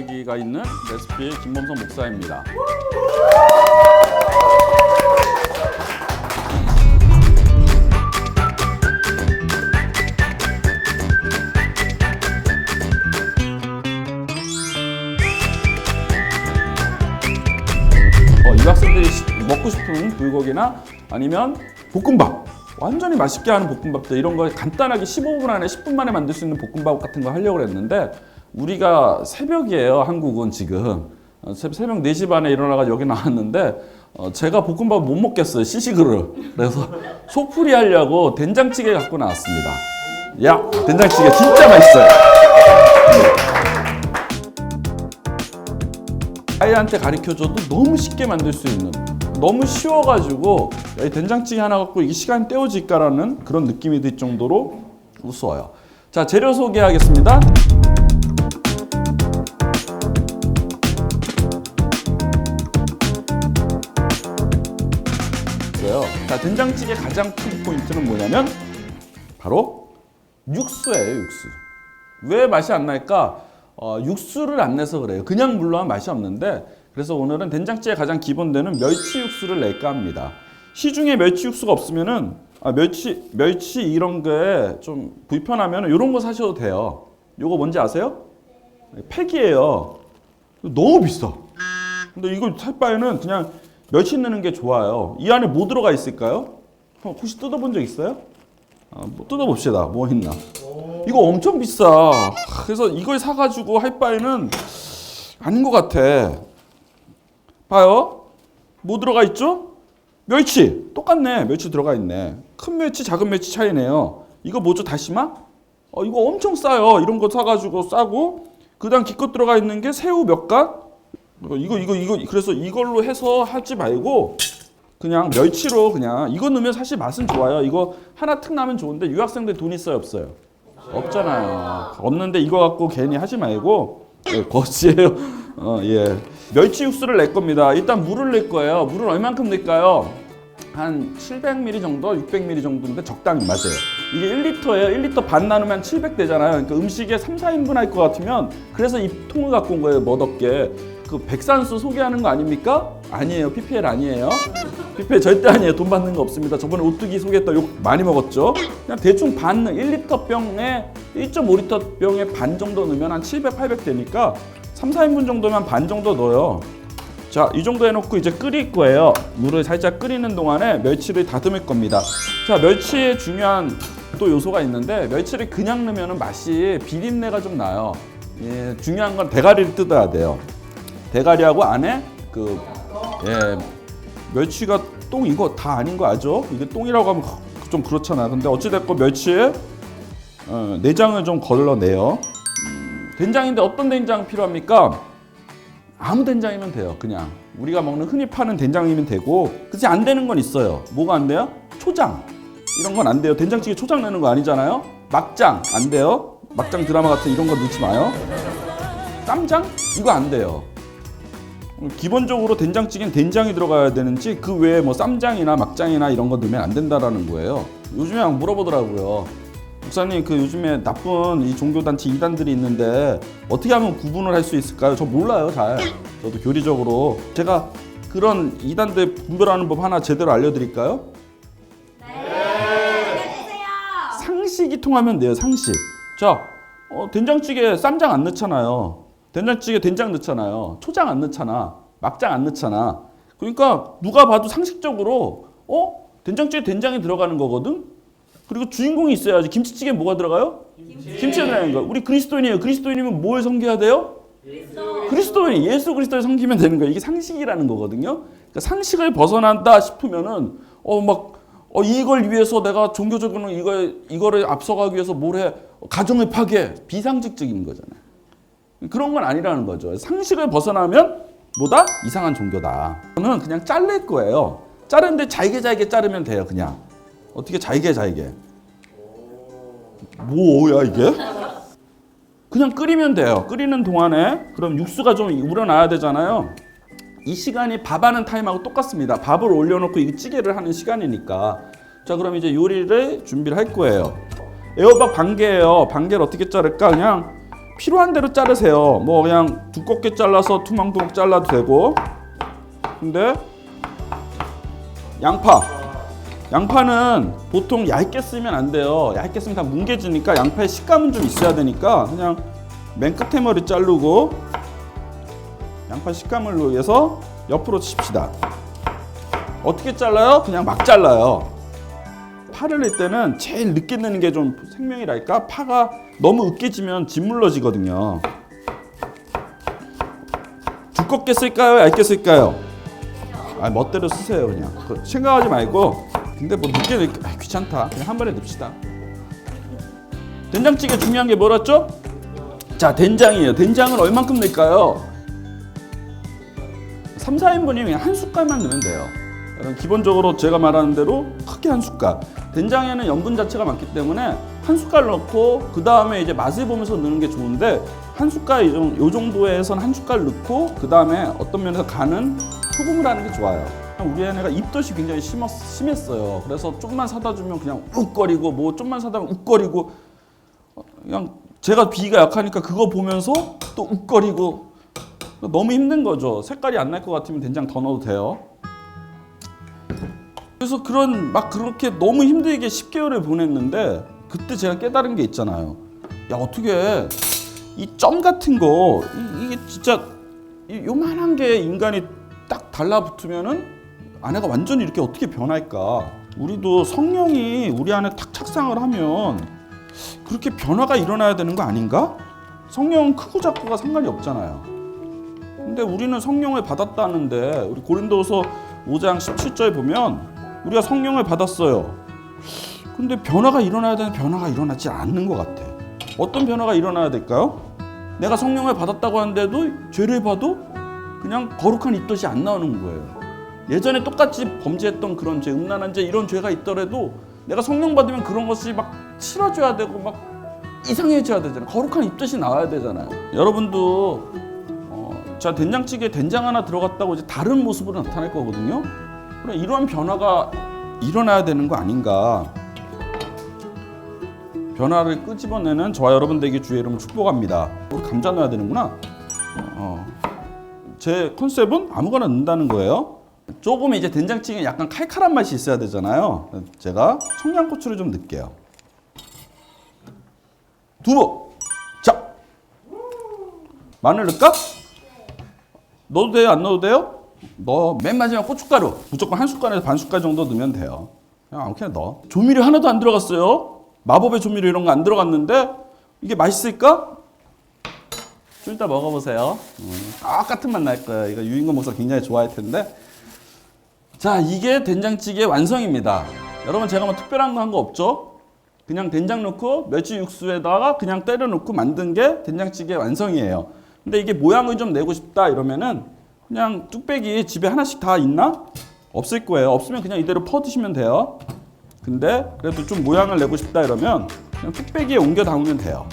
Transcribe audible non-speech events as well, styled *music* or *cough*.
이야기가 있는 레시피 김범선 목사입니다. 어, 유학생들이 시- 먹고 싶은 불고기나 아니면 볶음밥 완전히 맛있게 하는 볶음밥들 이런 거 간단하게 15분 안에 10분 만에 만들 수 있는 볶음밥 같은 거 하려고 했는데 우리가 새벽이에요 한국은 지금 어, 새- 새벽 4시 반에 일어나가 여기 나왔는데 어, 제가 볶음밥 못 먹겠어요 시식으로 그래서 *laughs* 소풀이 하려고 된장찌개 갖고 나왔습니다 야 된장찌개 진짜 맛있어요 아이한테 가르쳐줘도 너무 쉽게 만들 수 있는 너무 쉬워가지고 된장찌개 하나 갖고 이 시간 때워질까라는 그런 느낌이 들 정도로 우스워요. 자 재료 소개하겠습니다. 자 된장찌개 가장 큰 포인트는 뭐냐면 바로 육수예요 육수. 왜 맛이 안 날까? 어, 육수를 안 내서 그래요. 그냥 물로 하면 맛이 없는데 그래서 오늘은 된장찌개 가장 기본되는 멸치 육수를 낼까 합니다. 시중에 멸치 육수가 없으면은 아, 멸치 멸치 이런 게 좀 불편하면 이런 거 사셔도 돼요. 요거 뭔지 아세요? 팩이에요. 너무 비싸. 근데 이걸 살 바에는 그냥 멸치 넣는 게 좋아요. 이 안에 뭐 들어가 있을까요? 어, 혹시 뜯어본 적 있어요? 아, 뭐 뜯어봅시다. 뭐 있나? 이거 엄청 비싸. 그래서 이걸 사가지고 할 바에는 아닌 것 같아. 봐요. 뭐 들어가 있죠? 멸치. 똑같네. 멸치 들어가 있네. 큰 멸치, 작은 멸치 차이네요. 이거 뭐죠? 다시마? 어, 이거 엄청 싸요. 이런 거 사가지고 싸고. 그 다음 기껏 들어가 있는 게 새우 몇 간? 어, 이거, 이거, 이거. 그래서 이걸로 해서 하지 말고 그냥 멸치로 그냥 이거 넣으면 사실 맛은 좋아요. 이거 하나 특 나면 좋은데 유학생들 돈 있어요, 없어요? 없잖아요. 없는데 이거 갖고 괜히 하지 말고 예, 거지예요. *laughs* 어, 예. 멸치 육수를 낼 겁니다. 일단 물을 낼 거예요. 물을 얼만큼 넣을까요? 한 700ml 정도, 600ml 정도인데 적당히 맞아요. 이게 1리터예요. 1리터 반 나누면 700 되잖아요. 그러니까 음식에 3, 4인분 할 것 같으면 그래서 이 통을 갖고 온 거예요. 멋없게. 그 백산수 소개하는 거 아닙니까? 아니에요. PPL 아니에요. PPL 절대 아니에요. 돈 받는 거 없습니다. 저번에 오뚜기 소개했다 욕 많이 먹었죠? 그냥 대충 반 1리터 병에 1.5리터 병에 반 정도 넣으면 한 700, 800 되니까 3, 4인분 정도면 반 정도 넣어요. 자, 이 정도 해놓고 이제 끓일 거예요. 물을 살짝 끓이는 동안에 멸치를 다듬을 겁니다. 자, 멸치에 중요한 또 요소가 있는데 멸치를 그냥 넣으면 맛이 비린내가 좀 나요. 예, 중요한 건 대가리를 뜯어야 돼요. 대가리하고 안에 그 예, 멸치가 똥 이거 다 아닌 거 알죠? 이게 똥이라고 하면 좀 그렇잖아. 근데 어찌 됐건 멸치에 어, 내장을 좀 걸러내요. 음, 된장인데 어떤 된장 필요합니까? 아무 된장이면 돼요. 그냥 우리가 먹는 흔히 파는 된장이면 되고 그치 안 되는 건 있어요. 뭐가 안 돼요? 초장 이런 건 안 돼요. 된장찌개 초장 내는 거 아니잖아요. 막장 안 돼요. 막장 드라마 같은 이런 거 넣지 마요. 쌈장 이거 안 돼요. 기본적으로 된장찌개는 된장이 들어가야 되는지 그 외에 뭐 쌈장이나 막장이나 이런 거 넣으면 안 된다라는 거예요. 요즘에 막 물어보더라고요. 목사님 그 요즘에 나쁜 이 종교단체 이단들이 있는데 어떻게 하면 구분을 할 수 있을까요? 저 몰라요 잘. 저도 교리적으로 제가 그런 이단들 분별하는 법 하나 제대로 알려드릴까요? 상식이 통하면 돼요 상식. 자 어, 된장찌개 쌈장 안 넣잖아요. 된장찌개 된장 넣잖아요. 초장 안 넣잖아. 막장 안 넣잖아. 그러니까 누가 봐도 상식적으로 어 된장찌개 된장이 들어가는 거거든. 그리고 주인공이 있어야지. 김치찌개 뭐가 들어가요? 김치. 가 들어가는 거. 우리 그리스도인이에요. 그리스도인이면 뭘 섬겨야 돼요? 그리스도인, 예수 그리스도를 섬기면 되는 거예요. 이게 상식이라는 거거든요. 그러니까 상식을 벗어난다 싶으면은 어막 어, 이걸 위해서 내가 종교적으로 이걸 이거를 앞서가기 위해서 뭘 해? 가정을 파괴, 비상식적인 거잖아요. 그런 건 아니라는 거죠. 상식을 벗어나면 뭐다? 이상한 종교다. 저는 그냥 자를 거예요. 자르는데 잘게 잘게 자르면 돼요. 그냥 어떻게 잘게 잘게. 뭐야 이게? 그냥 끓이면 돼요. 끓이는 동안에 그럼 육수가 좀 우러나야 되잖아요. 이 시간이 밥하는 타임하고 똑같습니다. 밥을 올려놓고 이 찌개를 하는 시간이니까. 자, 그럼 이제 요리를 준비를 할 거예요. 애호박 반개예요. 반개를 어떻게 자를까? 그냥 필요한 대로 자르세요. 뭐 그냥 두껍게 잘라서 투망토록 잘라도 되고. 근데 양파. 양파는 보통 얇게 쓰면 안 돼요. 얇게 쓰면 다 뭉개지니까 양파의 식감은 좀 있어야 되니까 그냥 맨 끝에 머리 자르고 양파 식감을 위해서 옆으로 칩시다. 어떻게 잘라요? 그냥 막 잘라요. 파를 낼 때는 제일 늦게 넣는 게 좀 생명이랄까? 파가 너무 으깨지면 짓물러지거든요. 두껍게 쓸까요? 얇게 쓸까요? 아, 멋대로 쓰세요, 그냥. 그 생각하지 말고. 근데 뭐 늦게 넣 아, 귀찮다. 그냥 한 번에 넣읍시다. 된장찌개 중요한 게 뭐랬죠? 자, 된장이에요. 된장을 얼만큼 넣을까요? 3, 4인분이면 그냥 한 숟갈만 넣으면 돼요. 기본적으로 제가 말하는 대로 크게 한 숟갈. 된장에는 염분 자체가 많기 때문에 한 숟갈 넣고 그 다음에 이제 맛을 보면서 넣는 게 좋은데 한 숟갈 이 정도에선 한 숟갈 넣고 그 다음에 어떤 면에서 간은 소금을 하는 게 좋아요. 우리 애네가 입덧이 굉장히 심었, 심했어요. 그래서 좀만 사다 주면 그냥 욱거리고 뭐 좀만 사다 주면 욱거리고 어, 그냥 제가 비위가 약하니까 그거 보면서 또 욱거리고 너무 힘든 거죠. 색깔이 안 날 것 같으면 된장 더 넣어도 돼요. 그래서 그런 막 그렇게 너무 힘들게 10개월을 보냈는데 그때 제가 깨달은 게 있잖아요. 야 어떻게 이 점 같은 거 이, 게 진짜 이 요만한 게 인간이 딱 달라붙으면은 아내가 완전히 이렇게 어떻게 변할까? 우리도 성령이 우리 안에 탁 착상을 하면 그렇게 변화가 일어나야 되는 거 아닌가? 성령은 크고 작고가 상관이 없잖아요. 근데 우리는 성령을 받았다는데 우리 고린도서 5장 17절 보면 우리가 성령을 받았어요. 근데 변화가 일어나야 되는 변화가 일어나지 않는 것 같아. 어떤 변화가 일어나야 될까요? 내가 성령을 받았다고 하는데도 죄를 봐도 그냥 거룩한 입덧이 안 나오는 거예요. 예전에 똑같이 범죄했던 그런 죄, 음란한 죄 이런 죄가 있더라도 내가 성령 받으면 그런 것이 막 싫어져야 되고 막 이상해져야 되잖아요. 거룩한 입덧이 나와야 되잖아요. 여러분도 어, 자 된장찌개 된장 하나 들어갔다고 이제 다른 모습으로 나타날 거거든요. 그럼 이러한 변화가 일어나야 되는 거 아닌가? 변화를 끄집어내는 저와 여러분들에게 주의 이름을 축복합니다. 우리 감자 넣어야 되는구나. 어, 제 컨셉은 아무거나 넣는다는 거예요. 조금 이제 된장찌개 약간 칼칼한 맛이 있어야 되잖아요. 제가 청양고추를 좀 넣을게요. 두부. 자, 마늘 넣을까? 넣어도 돼요? 안 넣어도 돼요? 넣어. 맨 마지막 고춧가루. 무조건 한 숟갈에서 반 숟갈 정도 넣으면 돼요. 그냥 아무렇게나 넣어. 조미료 하나도 안 들어갔어요. 마법의 조미료 이런 거 안 들어갔는데 이게 맛있을까? 좀 이따 먹어보세요. 음, 똑같은 맛 날 거예요. 이거 유인권 목사 굉장히 좋아할 텐데. 자, 이게 된장찌개 완성입니다. 여러분 제가 뭐 특별한 거 한 거 없죠? 그냥 된장 넣고 멸치 육수에다가 그냥 때려 넣고 만든 게 된장찌개 완성이에요. 근데 이게 모양을 좀 내고 싶다 이러면은 그냥 뚝배기 집에 하나씩 다 있나? 없을 거예요. 없으면 그냥 이대로 퍼 드시면 돼요. 근데 그래도 좀 모양을 내고 싶다 이러면 그냥 뚝배기에 옮겨 담으면 돼요.